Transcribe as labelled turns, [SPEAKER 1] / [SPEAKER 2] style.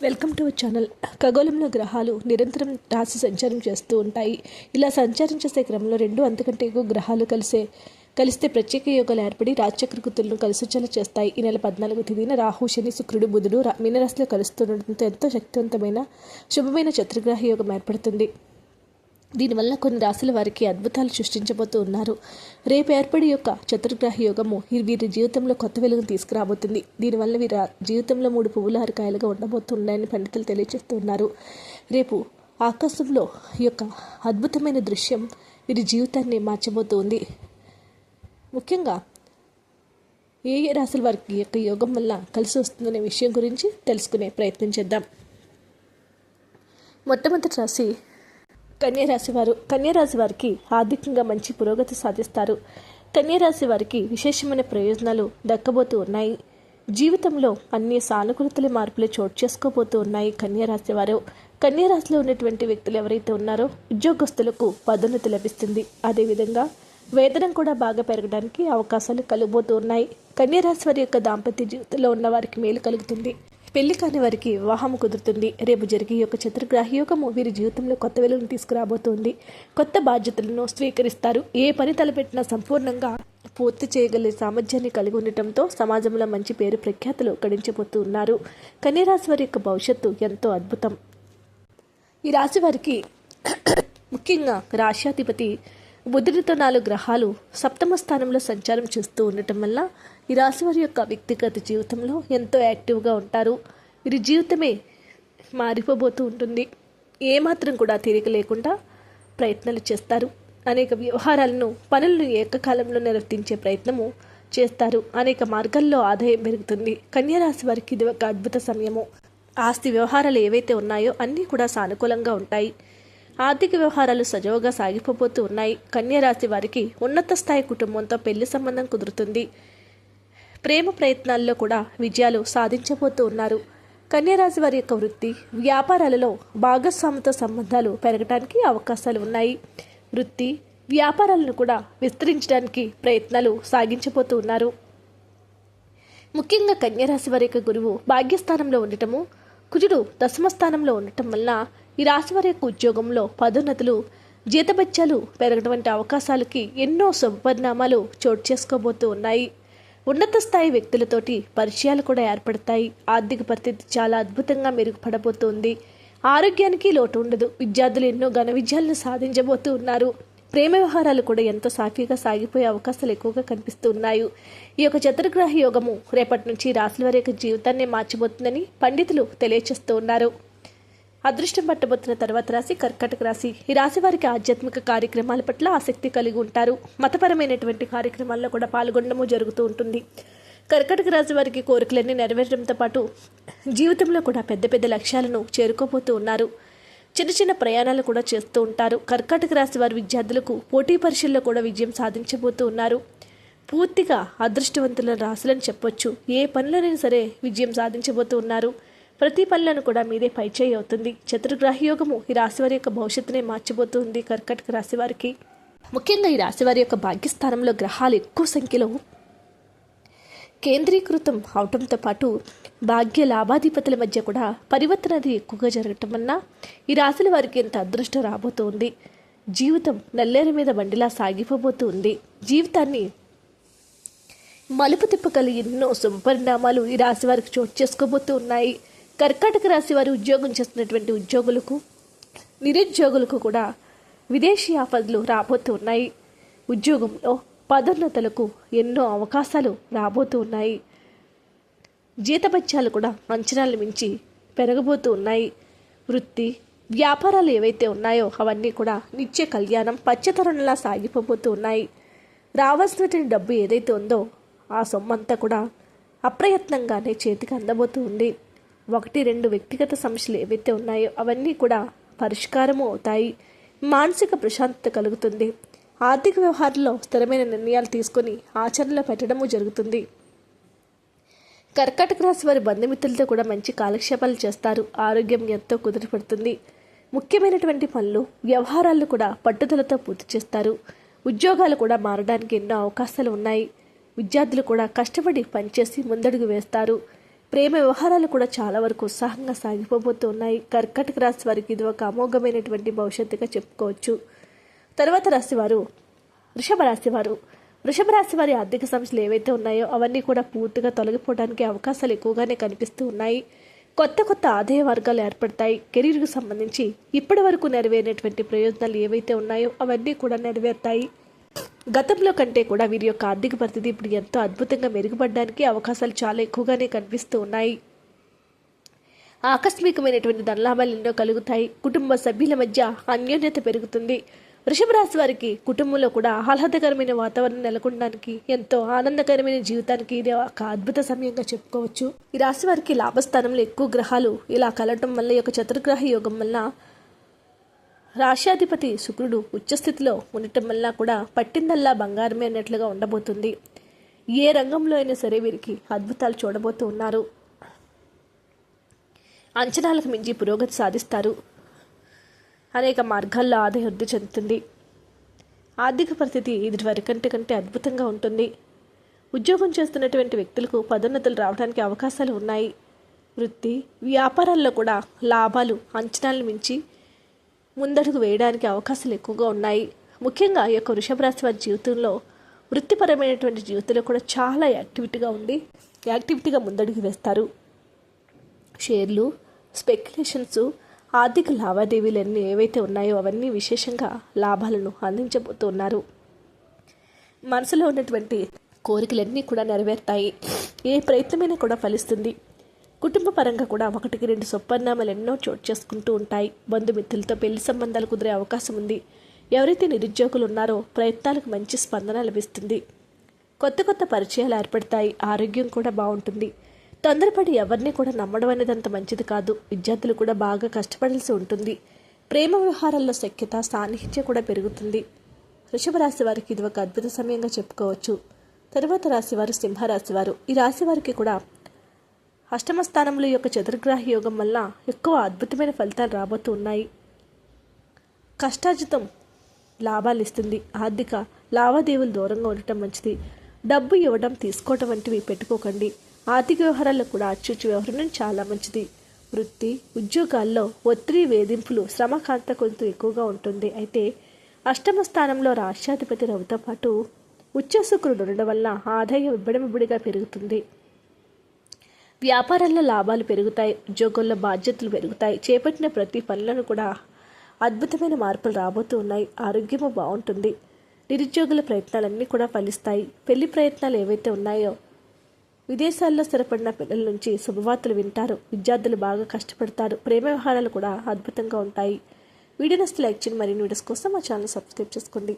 [SPEAKER 1] Welcome to channel ఖగోళంలో గ్రహాలు నిరంతరం రాశి సంచారం చేస్తూ ఉంటాయి. ఇలా సంచారం చేసే క్రమంలో రెండు అంతకంటే ఎక్కువ గ్రహాలు కలిసే కలిస్తే ప్రత్యేక యోగాలు ఏర్పడి రాజచక్రకుతులను కలిసొచ్చేలా చేస్తాయి. ఈ నెల పద్నాలుగు తేదీన రాహు శని శుక్రుడు బుధుడు మీనరాశిలో కలుస్తుండటంతో ఎంతో శక్తివంతమైన శుభమైన చతుర్గ్రహ యోగం ఏర్పడుతుంది. దీనివల్ల కొన్ని రాశుల వారికి అద్భుతాలు సృష్టించబోతూ ఉన్నారు. రేపు ఏర్పడి యొక్క చతుర్గ్రహ యోగము వీరి జీవితంలో కొత్త వెలుగును తీసుకురాబోతుంది. దీనివల్ల వీరి జీవితంలో మూడు పువ్వులు ఆరకాయలుగా ఉండబోతున్నాయని పండితులు తెలియజేస్తున్నారు రేపు ఆకాశంలో ఈ యొక్క అద్భుతమైన దృశ్యం వీరి జీవితాన్ని మార్చబోతుంది. ముఖ్యంగా ఏ ఏ రాశుల వారికి యొక్క యోగం వల్ల కలిసి వస్తుందనే విషయం గురించి తెలుసుకునే ప్రయత్నం చేద్దాం. మొట్టమొదటి రాశి కన్యరాశి వారు కన్యరాశి వారికి ఆర్థికంగా మంచి పురోగతి సాధిస్తారు. కన్యరాశి వారికి విశేషమైన ప్రయోజనాలు దక్కబోతూ ఉన్నాయి. జీవితంలో అన్ని సానుకూలతల మార్పులు చోటు చేసుకోబోతూ ఉన్నాయి కన్యరాశి వారు. కన్యరాశిలో ఉన్నటువంటి వ్యక్తులు ఎవరైతే ఉన్నారో ఉద్యోగస్తులకు పదోన్నతి లభిస్తుంది. అదేవిధంగా వేతనం కూడా బాగా పెరగడానికి అవకాశాలు కలుగబోతూ ఉన్నాయి. కన్యరాశి వారి యొక్క దాంపత్య జీవితంలో ఉన్న వారికి మేలు కలుగుతుంది. పెళ్ళి కాని వారికి వివాహం కుదురుతుంది. రేపు జరిగే యొక్క చతుర్గ్రహ యోగము వీరి జీవితంలో కొత్త వెలుగును తీసుకురాబోతోంది. కొత్త బాధ్యతలను స్వీకరిస్తారు. ఏ పని తలపెట్టినా సంపూర్ణంగా పూర్తి చేయగలిగే సామర్థ్యాన్ని కలిగి ఉండటంతో సమాజంలో మంచి పేరు ప్రఖ్యాతులు గడించబోతూ ఉన్నారు. కన్యరాశి వారి యొక్క భవిష్యత్తు ఎంతో అద్భుతం. ఈ రాశి వారికి ముఖ్యంగా రాశ్యాధిపతి బుధుడితో నాలుగు గ్రహాలు సప్తమ స్థానంలో సంచారం చేస్తూ ఉండటం వల్ల ఈ రాశి వారి యొక్క వ్యక్తిగత జీవితంలో ఎంతో యాక్టివ్గా ఉంటారు. వీరి జీవితమే మారిపోబోతూ ఉంటుంది. ఏమాత్రం కూడా తీరిక లేకుండా ప్రయత్నాలు చేస్తారు. అనేక వ్యవహారాలను పనులను ఏకకాలంలో నిర్వర్తించే ప్రయత్నము చేస్తారు. అనేక మార్గాల్లో ఆదాయం పెరుగుతుంది. కన్యరాశి వారికి ఇది ఒక అద్భుత సమయము. ఆస్తి వ్యవహారాలు ఏవైతే ఉన్నాయో అన్నీ కూడా సానుకూలంగా ఉంటాయి. ఆర్థిక వ్యవహారాలు సజావుగా సాగిపోతూ ఉన్నాయి. కన్యరాశి వారికి ఉన్నత స్థాయి కుటుంబంతో పెళ్ళి సంబంధం కుదురుతుంది. ప్రేమ ప్రయత్నాల్లో కూడా విజయాలు సాధించబోతూ ఉన్నారు. కన్యరాశి వారి యొక్క వృత్తి వ్యాపారాలలో భాగస్వామితో సంబంధాలు పెరగడానికి అవకాశాలు ఉన్నాయి. వృత్తి వ్యాపారాలను కూడా విస్తరించడానికి ప్రయత్నాలు సాగించబోతూ ఉన్నారు. ముఖ్యంగా కన్యరాశి వారి యొక్క గురువు భాగ్యస్థానంలో ఉండటము కుజుడు దశమ స్థానంలో ఉండటం వలన ఈ రాశి వారి యొక్క ఉద్యోగంలో పదోన్నతులు జీతబత్యాలు పెరగటువంటి అవకాశాలకి ఎన్నో శుభపరిణామాలు చోటు చేసుకోబోతూ ఉన్నాయి. ఉన్నత స్థాయి వ్యక్తులతోటి పరిచయాలు కూడా ఏర్పడతాయి. ఆర్థిక పరిస్థితి చాలా అద్భుతంగా మెరుగుపడబోతోంది. ఆరోగ్యానికి లోటు ఉండదు. విద్యార్థులు ఎన్నో ఘన విజయాలను సాధించబోతూ ఉన్నారు. ప్రేమ వ్యవహారాలు కూడా ఎంతో సాఫీగా సాగిపోయే అవకాశాలు ఎక్కువగా కనిపిస్తూ ఉన్నాయి. ఈ యొక్క చతుర్గ్రహ యోగము రేపటి నుంచి రాశుల వారి యొక్క జీవితాన్ని మార్చబోతుందని పండితులు తెలియచేస్తూ ఉన్నారు. అదృష్టం పట్టబోతున్న తర్వాత రాశి కర్కటక రాశి. ఈ రాశి వారికి ఆధ్యాత్మిక కార్యక్రమాల పట్ల ఆసక్తి కలిగి ఉంటారు. మతపరమైనటువంటి కార్యక్రమాల్లో కూడా పాల్గొనడము జరుగుతూ ఉంటుంది. కర్కటక రాశి వారికి కోరికలన్నీ నెరవేరడంతో పాటు జీవితంలో కూడా పెద్ద పెద్ద లక్ష్యాలను చేరుకోబోతూ ఉన్నారు. చిన్న చిన్న ప్రయాణాలు కూడా చేస్తూ ఉంటారు. కర్కాటక రాశి వారి విద్యార్థులకు పోటీ పరీక్షల్లో కూడా విజయం సాధించబోతూ ఉన్నారు. పూర్తిగా అదృష్టవంతుల రాశులని చెప్పొచ్చు. ఏ పనులనైనా సరే విజయం సాధించబోతూ ఉన్నారు. ప్రతి పనులను కూడా మీదే పైచేయి అవుతుంది. చతుర్గ్రహ యోగము ఈ రాశి వారి యొక్క భవిష్యత్తునే మార్చిపోతుంది. కర్కటక రాశి వారికి ముఖ్యంగా ఈ రాశి వారి యొక్క భాగ్యస్థానంలో గ్రహాలు ఎక్కువ సంఖ్యలో కేంద్రీకృతం అవటంతో పాటు భాగ్య లాభాధిపతుల మధ్య కూడా పరివర్తన అది ఎక్కువగా జరగటం వలన ఈ రాశుల వారికి ఎంత అదృష్టం రాబోతోంది. జీవితం నల్లేరు మీద బండిలా సాగిపోబోతూ ఉంది జీవితాన్ని మలుపు తిప్పగల ఎన్నో శుభపరిణామాలు ఈ రాశి వారికి చోటు చేసుకోబోతూ ఉన్నాయి కర్కాటక రాశి వారు ఉద్యోగం చేస్తున్నటువంటి ఉద్యోగులకు నిరుద్యోగులకు కూడా విదేశీ ఆఫర్లు రాబోతూ ఉన్నాయి. ఉద్యోగంలో పదోన్నతులకు ఎన్నో అవకాశాలు రాబోతూ ఉన్నాయి. జీతభత్యాలు కూడా అంచనాలు మించి పెరగబోతూ ఉన్నాయి. వృత్తి వ్యాపారాలు ఏవైతే ఉన్నాయో అవన్నీ కూడా నిత్య కళ్యాణం పచ్చతరుణలా సాగిపోబోతూ ఉన్నాయి. రావాల్సినటువంటి డబ్బు ఏదైతే ఉందో ఆ సొమ్మంతా కూడా అప్రయత్నంగానే చేతికి అందబోతూ ఉంది. ఒకటి రెండు వ్యక్తిగత సమస్యలు ఏవైతే ఉన్నాయో అవన్నీ కూడా పరిష్కారము అవుతాయి. మానసిక ప్రశాంతత కలుగుతుంది. ఆర్థిక వ్యవహారంలో స్థిరమైన నిర్ణయాలు తీసుకొని ఆచరణలో పెట్టడము జరుగుతుంది. కర్కాటక రాశి వారి బంధుమిత్రులతో కూడా మంచి కాలక్షేపాలు చేస్తారు. ఆరోగ్యం ఎంతో కుదిరిపడుతుంది ముఖ్యమైనటువంటి పనులు వ్యవహారాలు కూడా పట్టుదలతో పూర్తి చేస్తారు. ఉద్యోగాలు కూడా మారడానికి ఎన్నో అవకాశాలు ఉన్నాయి. విద్యార్థులు కూడా కష్టపడి పనిచేసి ముందడుగు వేస్తారు. ప్రేమ వ్యవహారాలు కూడా చాలా వరకు ఉత్సాహంగా సాగిపోబోతూ ఉన్నాయి కర్కటక రాశి వారికి ఇది ఒక అమోఘమైనటువంటి భవిష్యత్తుగా చెప్పుకోవచ్చు. తర్వాత రాశివారు వృషభ రాశి వారు. వృషభ రాశి వారి ఆర్థిక సమస్యలు ఏవైతే ఉన్నాయో అవన్నీ కూడా పూర్తిగా తొలగిపోవడానికి అవకాశాలు ఎక్కువగానే కనిపిస్తూ ఉన్నాయి. కొత్త కొత్త ఆదాయ వర్గాలు ఏర్పడతాయి. కెరీర్కు సంబంధించి ఇప్పటి వరకు నెరవేరినటువంటి ప్రయోజనాలు ఏవైతే ఉన్నాయో అవన్నీ కూడా నెరవేరుతాయి. గతంలో కంటే కూడా వీరి యొక్క ఆర్థిక పరిస్థితి ఇప్పుడు ఎంతో అద్భుతంగా మెరుగుపడడానికి అవకాశాలు చాలా ఎక్కువగానే కనిపిస్తూ ఉన్నాయి. ఆకస్మికమైనటువంటి ధనలాభాలు ఎన్నో కలుగుతాయి. కుటుంబ సభ్యుల మధ్య అన్యోన్యత పెరుగుతుంది. వృషభ రాశి వారికి కుటుంబంలో కూడా ఆహ్లాదకరమైన వాతావరణం నెలకొనడానికి ఎంతో ఆనందకరమైన జీవితానికి ఇది ఒక అద్భుత సమయంగా చెప్పుకోవచ్చు. ఈ రాశి వారికి లాభస్థానంలో ఎక్కువ గ్రహాలు ఇలా కలవటం వల్ల యొక్క చతుర్గ్రహ యోగం వల్ల రాష్ట్రాధిపతి శుక్రుడు ఉచ్చస్థితిలో ఉండటం వల్ల కూడా పట్టిందల్లా బంగారమే అన్నట్లుగా ఉండబోతుంది. ఏ రంగంలో అయినా సరే వీరికి అద్భుతాలు చూడబోతూ ఉన్నారు. అంచనాలకు మించి పురోగతి సాధిస్తారు. అనేక మార్గాల్లో ఆదాయం వృద్ధి చెందుతుంది. ఆర్థిక పరిస్థితి ఇది వరకంటే కంటే అద్భుతంగా ఉంటుంది. ఉద్యోగం చేస్తున్నటువంటి వ్యక్తులకు పదోన్నతులు రావడానికి అవకాశాలు ఉన్నాయి. వృత్తి వ్యాపారాల్లో కూడా లాభాలు అంచనాలను మించి ముందడుగు వేయడానికి అవకాశాలు ఎక్కువగా ఉన్నాయి. ముఖ్యంగా ఈ యొక్క వృషభ రాశి వారి జీవితంలో వృత్తిపరమైనటువంటి జీవితంలో కూడా చాలా యాక్టివిటీగా ఉండి యాక్టివిటీగా ముందడుగు వేస్తారు. షేర్లు స్పెక్యులేషన్స్ ఆర్థిక లావాదేవీలన్నీ ఏవైతే ఉన్నాయో అవన్నీ విశేషంగా లాభాలను అందించబోతున్నారు. మనసులో ఉన్నటువంటి కోరికలన్నీ కూడా నెరవేరుతాయి. ఏ ప్రయత్నమైనా కూడా ఫలిస్తుంది. కుటుంబ పరంగా కూడా ఒకటికి రెండు సొప్పరిణామాలు ఎన్నో చోటు చేసుకుంటూ ఉంటాయి. బంధుమిత్రులతో పెళ్ళి సంబంధాలు కుదిరే అవకాశం ఉంది. ఎవరైతే నిరుద్యోగులు ఉన్నారో ప్రయత్నాలకు మంచి స్పందన లభిస్తుంది. కొత్త కొత్త పరిచయాలు ఏర్పడతాయి. ఆరోగ్యం కూడా బాగుంటుంది. తొందరపడి ఎవరిని కూడా నమ్మడం అనేది అంత మంచిది కాదు. విద్యార్థులు కూడా బాగా కష్టపడాల్సి ఉంటుంది. ప్రేమ వ్యవహారాల్లో సఖ్యత సాన్నిహిత్యం కూడా పెరుగుతుంది. వృషభ రాశి వారికి ఇది ఒక అద్భుత సమయంగా చెప్పుకోవచ్చు. తరువాత రాశివారు సింహరాశివారు ఈ రాశి వారికి కూడా అష్టమ స్థానంలో యొక్క చతుర్గ్రహ యోగం వల్ల ఎక్కువ అద్భుతమైన ఫలితాలు రాబోతూ ఉన్నాయి. కష్టాజితం లాభాలు ఇస్తుంది. ఆర్థిక లావాదేవీలు దూరంగా ఉండటం మంచిది. డబ్బు ఇవ్వడం తీసుకోవటం వంటివి పెట్టుకోకండి. ఆర్థిక వ్యవహారాల్లో కూడా అచ్చుచ్చు వ్యవహారం చాలా మంచిది. వృత్తి ఉద్యోగాల్లో ఒత్తిడి వేధింపులు శ్రమకాంత కొంత ఎక్కువగా ఉంటుంది. అయితే అష్టమ స్థానంలో రాష్ట్రాధిపతి రవితో పాటు ఉచ్చశుక్రుడు ఉండడం వల్ల ఆదాయం ఇబ్బడిమిబ్బడిగా పెరుగుతుంది. వ్యాపారంలో లాభాలు పెరుగుతాయి ఉద్యోగంలో బాధ్యతలు పెరుగుతాయి. చేపట్టిన ప్రతి పనులను కూడా అద్భుతమైన మార్పులు రాబోతూ ఉన్నాయి. ఆరోగ్యము బాగుంటుంది. నిరుద్యోగుల ప్రయత్నాలన్నీ కూడా ఫలిస్తాయి. పెళ్ళి ప్రయత్నాలు ఏవైతే ఉన్నాయో విదేశాల్లో స్థిరపడిన పిల్లల నుంచి శుభవార్తలు వింటారు. విద్యార్థులు బాగా కష్టపడతారు. ప్రేమ వ్యవహారాలు కూడా అద్భుతంగా ఉంటాయి. వీడియో నస్తే లైక్ చేయండి. మరిన్ని వీడియోస్ కోసం మా ఛానల్ సబ్స్క్రైబ్ చేసుకోండి.